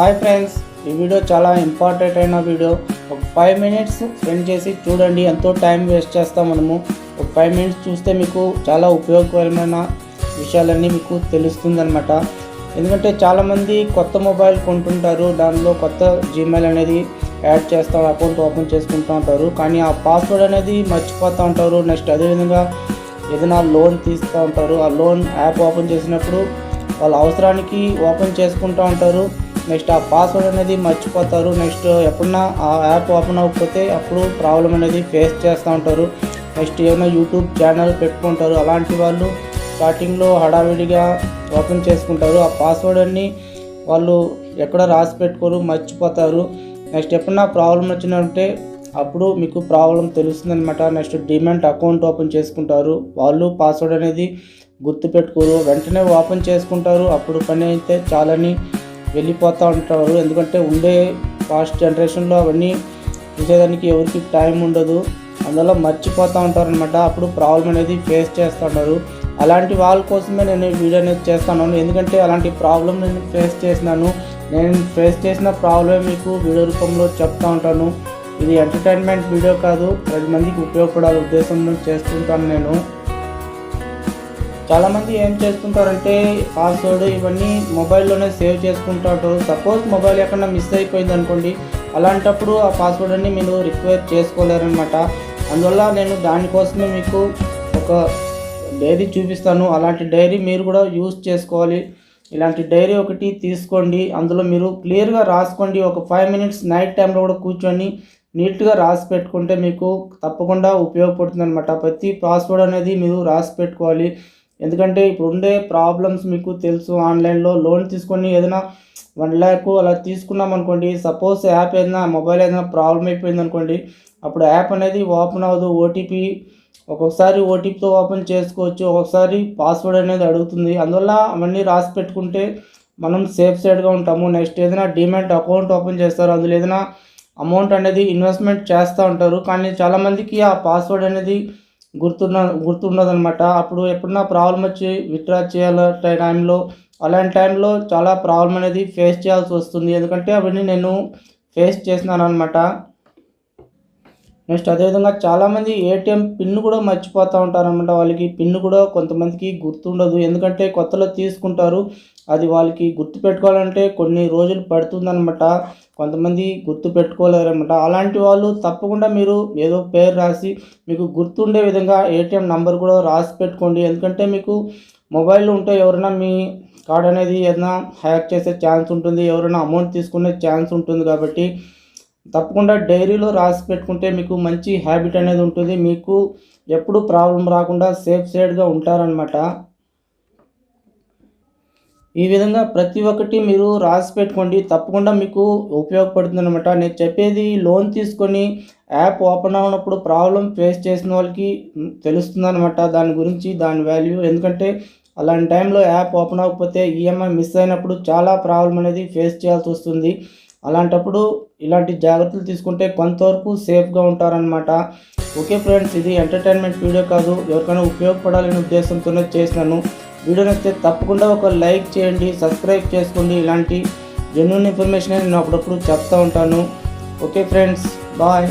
Hi friends ఈ video చాలా important అయిన వీడియో. ఒక ఫైవ్ మినిట్స్ స్పెండ్ చేసి చూడండి ఎంతో టైం వేస్ట్ చేస్తాం మనము. ఒక ఫైవ్ మినిట్స్ చూస్తే మీకు చాలా ఉపయోగకరమైన విషయాలన్నీ మీకు తెలుస్తుందన్నమాట. ఎందుకంటే చాలామంది కొత్త మొబైల్ కొంటుంటారు దానిలో కొత్త జీమెయిల్ అనేది యాడ్ చేస్తాం అకౌంట్ ఓపెన్ చేసుకుంటూ ఉంటారు. కానీ ఆ పాస్వర్డ్ అనేది మర్చిపోతూ ఉంటారు. నెక్స్ట్ అదేవిధంగా ఏదైనా లోన్ తీస్తూ ఉంటారు. ఆ లోన్ యాప్ ఓపెన్ చేసినప్పుడు వాళ్ళ అవసరానికి ఓపెన్ చేసుకుంటూ ఉంటారు. నెక్స్ట్ ఆ పాస్వర్డ్ అనేది మర్చిపోతారు. నెక్స్ట్ ఎప్పుడన్నా ఆ యాప్ ఓపెన్ అవ్వకపోతే అప్పుడు ప్రాబ్లం అనేది ఫేస్ చేస్తూ ఉంటారు. నెక్స్ట్ ఏమైనా యూట్యూబ్ ఛానల్ పెట్టుకుంటారు. అలాంటి వాళ్ళు స్టార్టింగ్లో హడావిడిగా ఓపెన్ చేసుకుంటారు. ఆ పాస్వర్డ్ అన్ని వాళ్ళు ఎక్కడ రాసి పెట్టుకోరు మర్చిపోతారు. నెక్స్ట్ ఎప్పుడన్నా ప్రాబ్లం వచ్చిందంటే అప్పుడు మీకు ప్రాబ్లం తెలుస్తుంది అనమాట నెక్స్ట్ డిమెంట్ అకౌంట్ ఓపెన్ చేసుకుంటారు. వాళ్ళు పాస్వర్డ్ అనేది గుర్తుపెట్టుకోరు. వెంటనే ఓపెన్ చేసుకుంటారు. అప్పుడు పని అయితే చాలని వెళ్ళిపోతూ ఉంటారు. ఎందుకంటే ఉండే ఫాస్ట్ జనరేషన్లో అవన్నీ చూసేదానికి ఎవరికి టైం ఉండదు. అందువల్ల మర్చిపోతూ ఉంటారు అనమాట అప్పుడు ప్రాబ్లం అనేది ఫేస్ చేస్తూ ఉంటారు. అలాంటి వాళ్ళ కోసమే నేను ఈ వీడియో అనేది చేస్తున్నాను ఎందుకంటే అలాంటి ప్రాబ్లం నేను ఫేస్ చేసినాను. నేను ఫేస్ చేసిన ప్రాబ్లమే మీకు వీడియో రూపంలో చెప్తా ఉంటాను. ఇది ఎంటర్టైన్మెంట్ వీడియో కాదు. పది మందికి ఉపయోగపడాల ఉద్దేశంలో చేస్తుంటాను నేను. చాలామంది ఏం చేస్తుంటారంటే పాస్వర్డ్ ఇవన్నీ మొబైల్లోనే సేవ్ చేసుకుంటారు. ఉంటారు సపోజ్ మొబైల్ ఎక్కడన్నా మిస్ అయిపోయింది అనుకోండి అలాంటప్పుడు ఆ పాస్వర్డ్ అన్ని మీరు రిక్వైర్ చేసుకోలేరనమాట అందువల్ల నేను దానికోసమే మీకు ఒక డైరీ చూపిస్తాను. అలాంటి డైరీ మీరు కూడా యూజ్ చేసుకోవాలి. ఇలాంటి డైరీ ఒకటి తీసుకోండి. అందులో మీరు క్లియర్గా రాసుకోండి. ఒక ఫైవ్ మినిట్స్ నైట్ టైంలో కూడా కూర్చొని నీట్గా రాసి పెట్టుకుంటే మీకు తప్పకుండా ఉపయోగపడుతుంది అనమాట ప్రతి పాస్వర్డ్ అనేది మీరు రాసి పెట్టుకోవాలి. ఎందుకంటే ఇప్పుడు ఉండే ప్రాబ్లమ్స్ మీకు తెలుసు ఆన్లైన్లో లోన్ తీసుకొని ఏదైనా వన్ ల్యాక్ అలా తీసుకున్నాం అనుకోండి సపోజ్ యాప్ ఏదైనా మొబైల్ ఏదైనా ప్రాబ్లం అయిపోయింది అనుకోండి అప్పుడు యాప్ అనేది ఓపెన్ అవ్వదు ఓటీపీ ఒక్కొక్కసారి ఓటీపీతో ఓపెన్ చేసుకోవచ్చు ఒక్కొక్కసారి పాస్వర్డ్ అనేది అడుగుతుంది. అందువల్ల అవన్నీ రాసి పెట్టుకుంటే మనం సేఫ్ సైడ్గా ఉంటాము. నెక్స్ట్ ఏదైనా డిమాట్ అకౌంట్ ఓపెన్ చేస్తారు అందులో ఏదైనా అమౌంట్ అనేది ఇన్వెస్ట్మెంట్ చేస్తూ ఉంటారు. కానీ చాలామందికి ఆ పాస్వర్డ్ అనేది గుర్తున్న గుర్తుండదనమాట అప్పుడు ఎప్పుడన్నా ప్రాబ్లం వచ్చి విత్డ్రా చేయాల టైంలో అలాంటి టైంలో చాలా ప్రాబ్లం అనేది ఫేస్ చేయాల్సి వస్తుంది. ఎందుకంటే అవన్నీ నేను ఫేస్ చేసినాను అనమాట నెక్స్ట్ అదేవిధంగా చాలామంది ఏటీఎం పిన్ కూడా మర్చిపోతూ ఉంటారనమాట వాళ్ళకి పిన్ కూడా కొంతమందికి గుర్తుండదు. ఎందుకంటే కొత్తలో తీసుకుంటారు. అది వాళ్ళకి గుర్తు పెట్టుకోవాలంటే కొన్ని రోజులు పడుతుందనమాట కొంతమంది గుర్తు పెట్టుకోలేరనమాట అలాంటి వాళ్ళు తప్పకుండా మీరు ఏదో పేరు రాసి మీకు గుర్తుండే విధంగా ఏటీఎం నంబర్ కూడా రాసి పెట్టుకోండి. ఎందుకంటే మీకు మొబైల్ ఉంటే ఎవరైనా మీ కార్డ్ అనేది ఏదైనా హ్యాక్ చేసే ఛాన్స్ ఉంటుంది. ఎవరైనా అమౌంట్ తీసుకునే ఛాన్స్ ఉంటుంది కాబట్టి తప్పకుండా డైరీలో రాసి పెట్టుకుంటే మీకు మంచి హ్యాబిట్ అనేది ఉంటుంది. మీకు ఎప్పుడు ప్రాబ్లం రాకుండా సేఫ్ సైడ్గా ఉంటారనమాట ఈ విధంగా ప్రతి ఒక్కటి మీరు రాసి పెట్టుకోండి. తప్పకుండా మీకు ఉపయోగపడుతుంది అనమాట నేను చెప్పేది లోన్ తీసుకొని యాప్ ఓపెన్ అవునప్పుడు ప్రాబ్లం ఫేస్ చేసిన వాళ్ళకి తెలుస్తుంది అనమాట దాని గురించి దాని వాల్యూ. ఎందుకంటే అలాంటి టైంలో యాప్ ఓపెన్ అవ్వకపోతే ఈఎంఐ మిస్ అయినప్పుడు చాలా ప్రాబ్లం అనేది ఫేస్ చేయాల్సి వస్తుంది. అలాంటప్పుడు ఇలాంటి జాగ్రత్తలు తీసుకుంటే కొంతవరకు సేఫ్గా ఉంటారనమాట ఓకే ఫ్రెండ్స్ ఇది ఎంటర్టైన్మెంట్ వీడియో కాదు. ఎవరికైనా ఉపయోగపడాలనే ఉద్దేశంతోనే చేసినాను. వీడియో నచ్చితే తప్పకుండా ఒక లైక్ చేయండి సబ్స్క్రైబ్ చేసుకోండి. ఇలాంటి జెన్యున్ ఇన్ఫర్మేషన్ నేను అప్పుడప్పుడు చెప్తూ ఉంటాను. Okay friends bye.